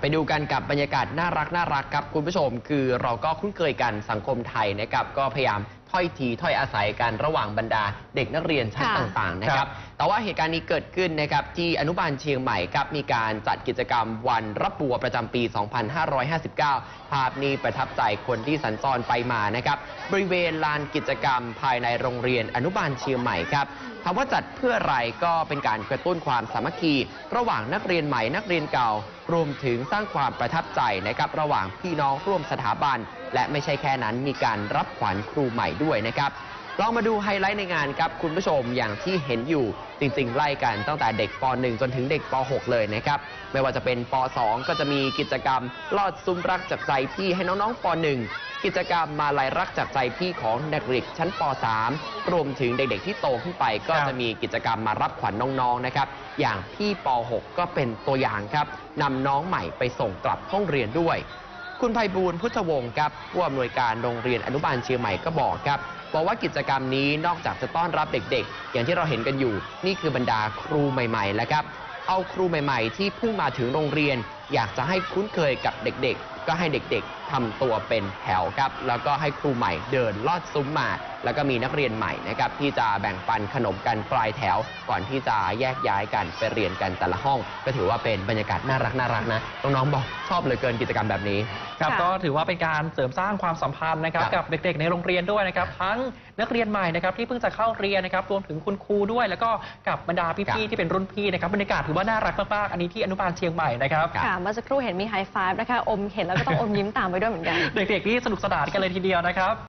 ไปดูกันกับบรรยากาศน่ารักน่ารักครับคุณผู้ชม คือเราก็คุ้นเคยกันสังคมไทยนะครับก็พยายามถ้อยทีถ้อยอาศัยกันระหว่างบรรดาเด็กนักเรียนชั้นค่ะต่างๆนะคครัรับบ แต่ว่าเหตุการณ์นี้เกิดขึ้นนะครับที่อนุบาลเชียงใหม่ครับมีการจัดกิจกรรมวันรับบัวประจำปี 2559 ภาพนี้ประทับใจคนที่สัญจรไปมานะครับบริเวณลานกิจกรรมภายในโรงเรียนอนุบาลเชียงใหม่ครับคำว่าจัดเพื่ออะไรก็เป็นการกระตุ้นความสามัคคี ระหว่างนักเรียนใหม่นักเรียนเก่า รวมถึงสร้างความประทับใจนะครับระหว่างพี่น้องร่วมสถาบัน และไม่ใช่แค่นั้นมีการรับขวัญครูใหม่ด้วยนะครับ ลองมาดูไฮไลท์ในงานครับคุณผู้ชมอย่างที่เห็นอยู่จริงๆ ไล่กันตั้งแต่เด็กป .1 จนถึงเด็กป .6 เลยนะครับ ไม่ว่าจะเป็นป .2 ก็จะมีกิจกรรมลอดซุ้มรักจากใจพี่ให้น้องๆป .1 กิจกรรมมาลายรักจากใจพี่ของเด็กเด็กชั้นป .3 รวมถึงเด็กๆที่โตขึ้นไป ก็จะมีกิจกรรมมารับขวัญน้องๆนะครับอย่างพี่ป .6 ก็เป็นตัวอย่างครับนำน้องใหม่ไปส่งกลับห้องเรียนด้วย คุณไพบูลพุทธวงศ์ครับผู้อำนวยการโรงเรียนอนุบาลเชียงใหม่ก็บอกครับบอกว่ากิจกรรมนี้นอกจากจะต้อนรับเด็กๆ อย่างที่เราเห็นกันอยู่ นี่คือบรรดาครูใหม่ๆแล้วครับเอาครูใหม่ ๆ ที่เพิ่งมาถึงโรงเรียน อยากจะให้คุ้นเคยกับเด็กๆ ก็ให้เด็กๆทำตัวเป็นแถวครับ แล้วก็ให้ครูใหม่เดินลอดซุ้มมา แล้วก็มีนักเรียนใหม่นะครับที่จะแบ่งปันขนมกันปลายแถว ก่อนที่จะแยกย้ายกันไปเรียนกันแต่ละห้อง ก็ถือว่าเป็นบรรยากาศน่ารักน่ารักๆนะน้องๆบอกชอบเหลยเกินกิจกรรมแบบนี้ ครับค่ะ ก็ถือว่าเป็นการเสริมสร้างความสัมพันธ์นะครับครับกับเด็กๆ ในโรงเรียนด้วยนะครับ ทั้งนักเรียนใหม่นะครับที่เพิ่งจะเข้าเรียนนะครับรวมถึงคุณครูด้วย แล้วก็กับบรรดาครัพี่บ ๆที่เป็นรุ่นพี่นะครับบรรยากาศถือว่าน่ารักมากๆอันนี้ที่อนุบาลเชียงใหม่นะครับครับค่ะเมื่อสักครู่เห็นมีไฮไฟฟ์นะคะอมเห็นแล้วก็ต้องอมยิ้มตามไปด้วยเหมือนกัน เด็กๆนี่สนุกสนานกันเลยทีเดียวนะครับ